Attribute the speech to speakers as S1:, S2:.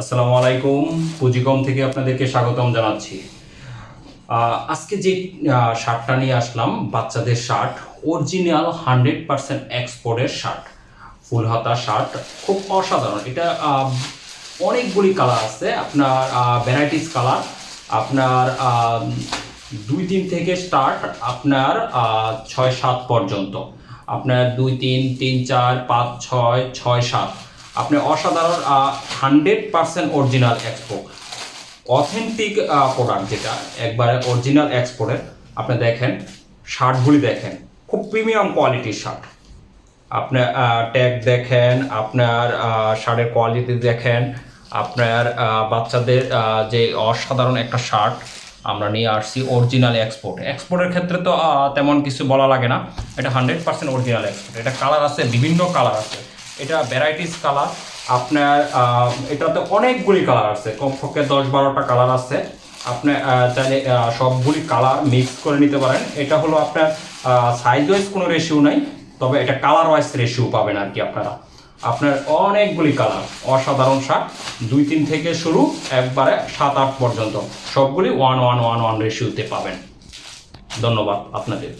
S1: আসসালামু আলাইকুম। পুঁজিকম থেকে আপনাদেরকে স্বাগতম জানাচ্ছি। আজকে যে শার্টটা নিয়ে আসলাম, বাচ্চাদের শার্ট অরিজিনাল হান্ড্রেড পার্সেন্ট এক্সপোর্টের শার্ট। ফুল হাতা শার্ট, খুব অসাধারণ। এটা অনেকগুলি কালার আছে। আপনার ভ্যারাইটিস কালার আপনার দুই তিন থেকে স্টার্ট আপনার ছয় সাত পর্যন্ত। আপনার দুই তিন তিন চার, পাঁচ, ছয় ছয় সাত। আপনি অসাধারণ hundred percent original export authentic product যেটা, একবারে অরিজিনাল এক্সপোর্টের আপনি দেখেন, শার্টগুলি দেখেন, খুব প্রিমিয়াম কোয়ালিটির শার্ট। আপনার ট্যাগ দেখেন, আপনার শার্টের কোয়ালিটি দেখেন, আপনার বাচ্চাদের যে অসাধারণ একটা শার্ট আমরা নিয়ে আসছি অরিজিনাল এক্সপোর্ট এক্সপোর্টের ক্ষেত্রে তো তেমন কিছু বলা লাগে না, এটা হান্ড্রেড পার্সেন্ট অরিজিনাল এক্সপোর্ট এটা কালার আছে, বিভিন্ন কালার আছে। এটা ভ্যারাইটিস কালার আপনার এটাতে অনেকগুলি কালার আছে। কমপক্ষে দশ বারোটা কালার আছে। আপনি চাইলে সবগুলি কালার মিক্স করে নিতে পারেন। এটা হলো আপনার সাইজ ওয়াইজ কোনো রেশিও নাই, তবে এটা কালার ওয়াইজ রেশিও পাবেন আর কি আপনারা। আপনার অনেকগুলি কালার অসাধারণ শার্ট দুই, তিন থেকে শুরু, একবারে সাত, আট পর্যন্ত। সবগুলি ওয়ান ওয়ান ওয়ান ওয়ান রেশিওতে পাবেন। ধন্যবাদ আপনাদের।